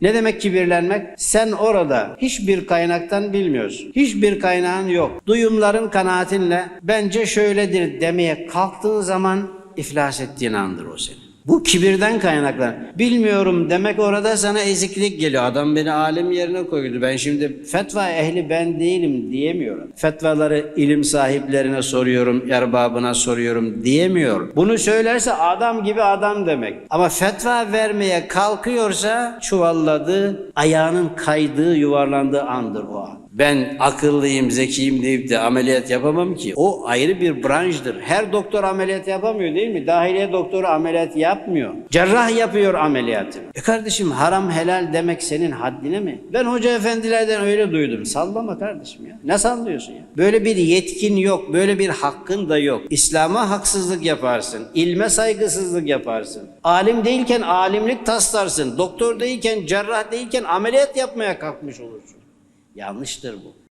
Ne demek kibirlenmek? Sen orada hiçbir kaynaktan bilmiyorsun. Hiçbir kaynağın yok. Duyumların kanaatinle bence şöyledir demeye kalktığın zaman iflas ettiğin andır o senin. Bu kibirden kaynaklan. Bilmiyorum demek orada sana eziklik geliyor. Adam beni alim yerine koydu. Ben şimdi fetva ehli ben değilim diyemiyorum. Fetvaları ilim sahiplerine soruyorum, erbabına soruyorum diyemiyor. Bunu söylerse adam gibi adam demek. Ama fetva vermeye kalkıyorsa çuvalladığı, ayağının kaydığı, yuvarlandığı andır o an. Ben akıllıyım, zekiyim deyip de ameliyat yapamam ki. O ayrı bir branştır. Her doktor ameliyat yapamıyor değil mi? Dahiliye doktoru ameliyat yapmıyor. Cerrah yapıyor ameliyatı. E kardeşim haram helal demek senin haddine mi? Ben hoca efendilerden öyle duydum. Sallama kardeşim ya. Ne sallıyorsun ya? Böyle bir yetkin yok, böyle bir hakkın da yok. İslam'a haksızlık yaparsın, ilme saygısızlık yaparsın. Alim değilken alimlik taslarsın. Doktor değilken, cerrah değilken ameliyat yapmaya kalkmış olursun. Yanlıştır bu.